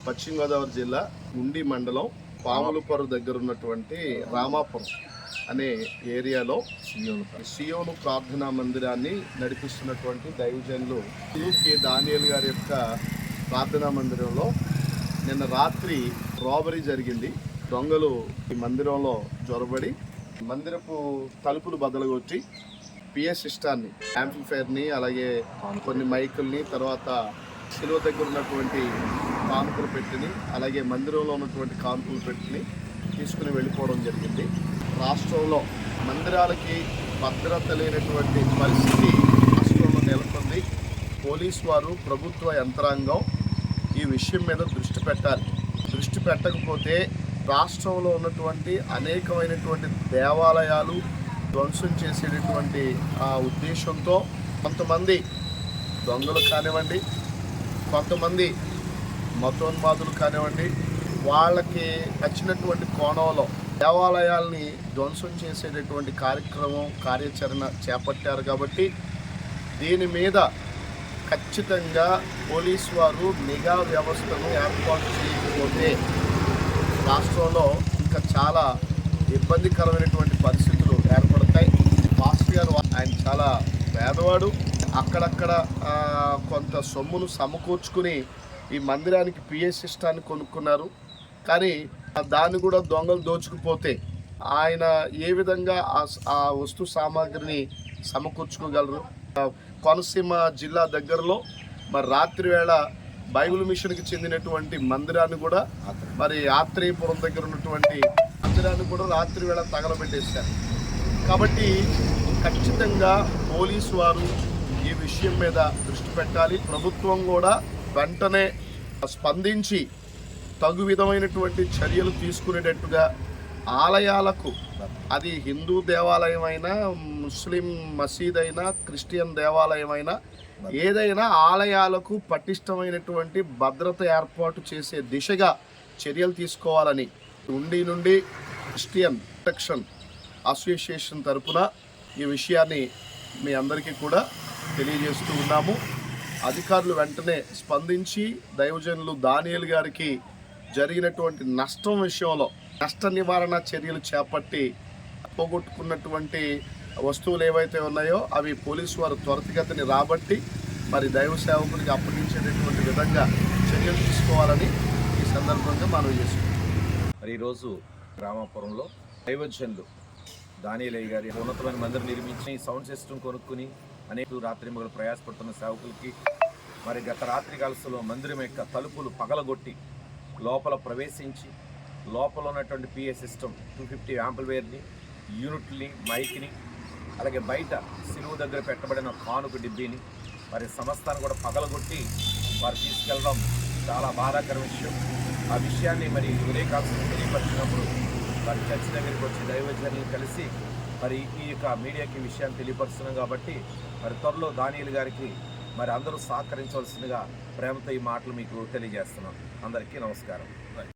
పశ్చిమ గోదావరి జిల్లా ఉండి మండలం పాములపొర దగ్గర ఉన్నటువంటి రామాపురం అనే ఏరియాలో సియోను ప్రార్థనా మందిరాన్ని నడిపిస్తున్నటువంటి దైవజనులు కే దానియల్ గారి యొక్క ప్రార్థనా మందిరంలో నిన్న రాత్రి రాబరీ జరిగింది. దొంగలు ఈ మందిరంలో జొరబడి మందిరపు తలుపులు బదలగొట్టి పిఎస్ సిస్టాన్ని యాంప్లిఫైర్ని అలాగే కొన్ని మైకుల్ని తర్వాత శిలువ దగ్గర ఉన్నటువంటి కానుకలు పెట్టిని అలాగే మందిరంలో ఉన్నటువంటి కానుకలు పెట్టిని తీసుకుని వెళ్ళిపోవడం జరిగింది. రాష్ట్రంలో మందిరాలకి భద్రత లేనటువంటి పరిస్థితి రాష్ట్రంలో నెలకొంది. పోలీస్ వారు ప్రభుత్వ యంత్రాంగం ఈ విషయం మీద దృష్టి పెట్టాలి. దృష్టి పెట్టకపోతే రాష్ట్రంలో ఉన్నటువంటి అనేకమైనటువంటి దేవాలయాలు ధ్వంసం చేసేటటువంటి ఆ ఉద్దేశంతో కొంతమంది దొంగలు కానివ్వండి కొంతమంది మతోన్మాదులు కానివ్వండి వాళ్ళకి నచ్చినటువంటి కోణంలో దేవాలయాల్ని ధ్వంసం చేసేటటువంటి కార్యక్రమం కార్యాచరణ చేపట్టారు కాబట్టి దీని మీద ఖచ్చితంగా పోలీస్ వారు నిఘా వ్యవస్థను ఏర్పాటు చేయకపోతే రాష్ట్రంలో ఇంకా చాలా ఇబ్బందికరమైనటువంటి పరిస్థితులు ఏర్పడతాయి. మాస్టర్ గారు ఆయన చాలా పేదవాడు. అక్కడక్కడ కొంత సొమ్మును సమకూర్చుకుని ఈ మందిరానికి పిఎస్ సిస్టాన్ని కొనుక్కున్నారు. కానీ దాన్ని కూడా దొంగలు దోచుకుపోతే ఆయన ఏ విధంగా ఆ వస్తు సామాగ్రిని సమకూర్చుకోగలరు? కోనసీమ జిల్లా దగ్గరలో మరి రాత్రి వేళ బైబిల్ మిషన్కి చెందినటువంటి మందిరాన్ని కూడా మరి ఆత్రేయపురం దగ్గర ఉన్నటువంటి మందిరాన్ని కూడా రాత్రి వేళ తగలబెట్టేశారు. కాబట్టి ఖచ్చితంగా పోలీసు వారు ఈ విషయం మీద దృష్టి పెట్టాలి. ప్రభుత్వం కూడా వెంటనే స్పందించి తగు విధమైనటువంటి చర్యలు తీసుకునేటట్టుగా ఆలయాలకు అది హిందూ దేవాలయం అయినా ముస్లిం మసీద్ అయినా క్రిస్టియన్ దేవాలయం అయినా ఏదైనా ఆలయాలకు పటిష్టమైనటువంటి భద్రత ఏర్పాటు చేసే దిశగా చర్యలు తీసుకోవాలని ఉండి నుండి క్రిస్టియన్ ప్రొటెక్షన్ అసోసియేషన్ తరపున ఈ విషయాన్ని మీ అందరికీ కూడా తెలియజేస్తూ ఉన్నాము. అధికారులు వెంటనే స్పందించి దైవజనులు దానియలు గారికి జరిగినటువంటి నష్టం విషయంలో నష్ట నివారణ చర్యలు చేపట్టి పోగొట్టుకున్నటువంటి వస్తువులు ఏవైతే ఉన్నాయో అవి పోలీసు వారు త్వరితగతిని రాబట్టి మరి దైవ సేవకుడికి అప్పగించేటటువంటి విధంగా చర్యలు తీసుకోవాలని ఈ సందర్భంగా మనం చేసుకుంటాం మరి ఈరోజు గ్రామపురంలో దైవజనులు దానియలయ్య గారి ఉన్నతమైన మందిరం నిర్మించి సౌండ్ సిస్టమ్ కొనుక్కుని అనేక రాత్రి మొగలు ప్రయాసపడుతున్న సేవకులకి మరి గత రాత్రి కాలసులో మందిరం యొక్క తలుపులు పగలగొట్టి లోపల ప్రవేశించి లోపల ఉన్నటువంటి పిఏ సిస్టమ్ టూ ఫిఫ్టీ యాంపుల్వేర్ని యూనిట్ని మైక్ని అలాగే బయట సిలువు దగ్గర పెట్టబడిన కానుక డిబ్బీని మరి సంస్థను కూడా పగలగొట్టి వారు తీసుకెళ్ళడం చాలా బాధాకర విషయం. ఆ విషయాన్ని మరి ఉదయకాలం తెలియపరిచినప్పుడు వారి చర్చ దగ్గరికి వచ్చి దైవజనులు కలిసి మరి ఈ యొక్క మీడియాకి విషయాన్ని తెలియపరుస్తున్నాం కాబట్టి మరి త్వరలో దానియులు గారికి మరి అందరూ సహకరించవలసిందిగా ప్రేమతో ఈ మాటలు మీకు తెలియజేస్తున్నాం. అందరికీ నమస్కారం.